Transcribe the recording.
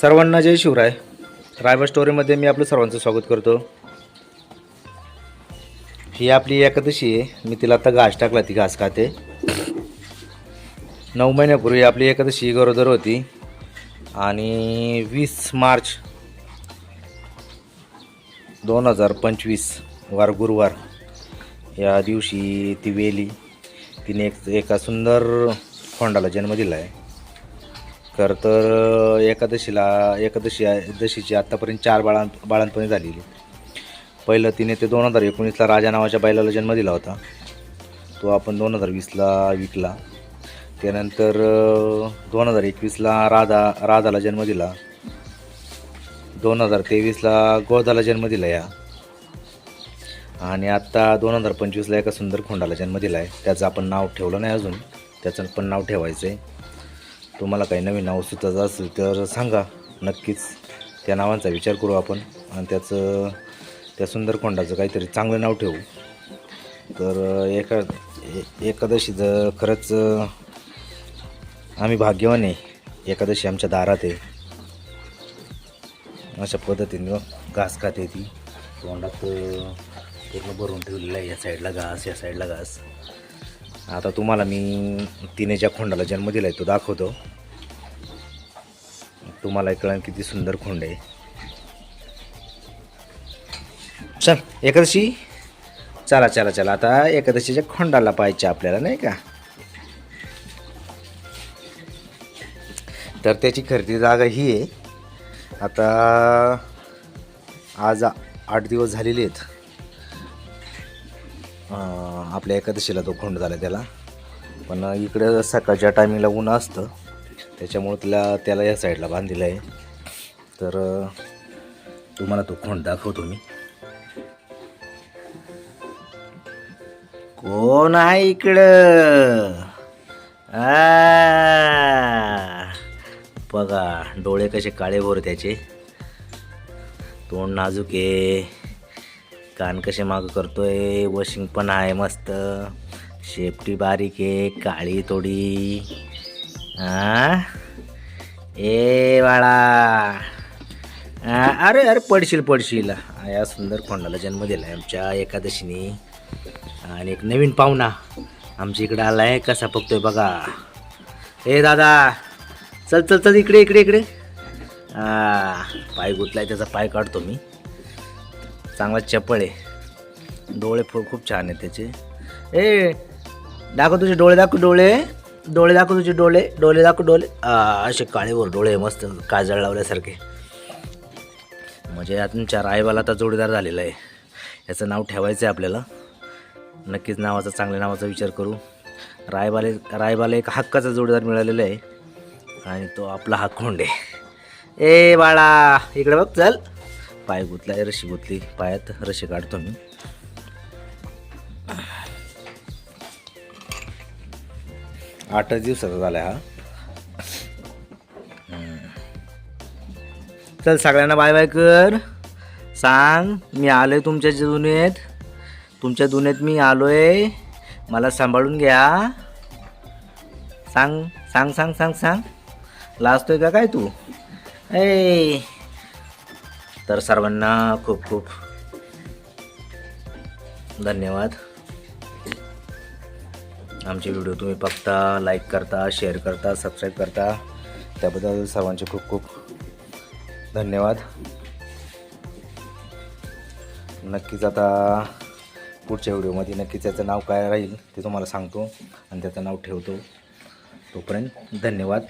सर्वांना जय शिवराय. रायबा स्टोरीमध्ये मी आपलं सर्वांचं स्वागत करतो. ही आपली एकादशी आहे. मी तिला आता घास टाकला ती घास खाते. नऊ महिन्यापूर्वी आपली एकादशी गरोदर होती. आणि वीस मार्च दोन हजार पंचवीस वार गुरुवार या दिवशी ती वेली. तिने एक एका सुंदर खोंडाला जन्म दिला आहे खरं तर एकादशीला एकादशी दशीची आत्तापर्यंत चार बाळां बाळांपणे झालेली. पहिलं तिने ते दोन हजार एकोणीसला राजा नावाच्या बैलाला जन्म दिला होता. तो आपण दोन हजार वीसला विकला. त्यानंतर दोन हजार एकवीसला राधा राधाला जन्म दिला. दोन हजार तेवीसला गोदाला जन्म दिला या. आणि आत्ता दोन हजार पंचवीसला एका सुंदर खोंडाला जन्म दिला आहे त्याचं आपण नाव ठेवलं नाही अजून. त्याचं पण नाव ठेवायचं आहे तुम्हाला काही नवीन नाव सुचायचं असेल तर सांगा. नक्कीच त्या नावांचा विचार करू आपण आणि त्याचं त्या सुंदरखोंडाचं काहीतरी चांगलं नाव ठेवू. तर एका ए- जर खरंच आम्ही भाग्यवान आहे. एकादशी आमच्या दारात आहे. अशा पद्धतीनं घास खाते ती. तोंडात पूर्ण भरून ठेवलेलं आहे या साईडला घास या साईडला घास. आता तुम्हाला मी तिने ज्या खोंडाला जन्म दिला आहे तो दाखवतो. तुम्हाला कळण किती सुंदर खोंड आहे. चल एकादशी? चला चला चला. आता एकादशीच्या खोंडाला पाहिजे आपल्याला नाही का? तर त्याची खरेदी जागा ही आहे. आता आज आठ दिवस झालेले आहेत. आपल्या एकादशीला तो खोंड झाला त्याला. पण इकडं सकाळच्या टायमिंगला ऊन असतं. त्याच्यामुळं तिला त्याला या साईडला बांधलेलं आहे. तर तुम्हाला तो खोंड दाखवतो मी. कोण आहे इकडं? बघा डोळे कसे काळे भोर त्याचे. तोंड नाजूक आहे. कान कसे मागं करतोय? वॉशिंग पण आहे मस्त. शेपटी बारीक आहे काळी थोडी. ए बाळा. अरे अरे पडशील पडशील. या सुंदर कोंडाला जन्म दिला आहे आमच्या एकादशीने. आणि एक नवीन पाहुणा आमच्या इकडं आला आहे कसा बघतोय बघा. ए दादा. चल चल चल इकडे इकडे इकडे. पाय गुतलाय त्याचा पाय काढतो मी. चांगला चपळ आहे. डोळे फु- खूप छान आहे त्याचे. ए दाखव तुझे डोळे दाखव डोळे. डोळे दाखव तुझे डोळे. डोळे दाखव डोळे. असे काळेवर डोळे मस्त काजळ लावल्यासारखे. म्हणजे तुमच्या रायबाला आता जोडीदार झालेला आहे. याचं नाव ठेवायचं आहे आपल्याला. नक्कीच नावाचा चांगल्या नावाचा विचार करू. रायबाले रायबाला एक हक्काचा जोडीदार मिळालेला आहे. आणि तो आपला हा खोंड आहे ए बाळा इकडे बघ चल. पाय गुतलाय रशी गुतली. पायात रशी काढतो मी आठ दिवसाचा झाला हा. चल सगळ्यांना बाय बाय कर. सांग मी आलोय तुमच्या दुनियेत. तुमच्या दुनियेत मी आलोय. मला सांभाळून घ्या. सांग सांग सांग सांग सांग. लाजतोय का काय तू? ए तर सर्वांना खूप खूप धन्यवाद. आमचे व्हिडिओ तुम्ही बघता लाईक करता शेअर करता सबस्क्राईब करता. त्याबद्दल सर्वांचे खूप खूप धन्यवाद. नक्कीच आता पुढच्या व्हिडिओमध्ये नक्कीच त्याचं नाव काय राहील ते तुम्हाला सांगतो आणि त्याचं नाव ठेवतो. तोपर्यंत धन्यवाद.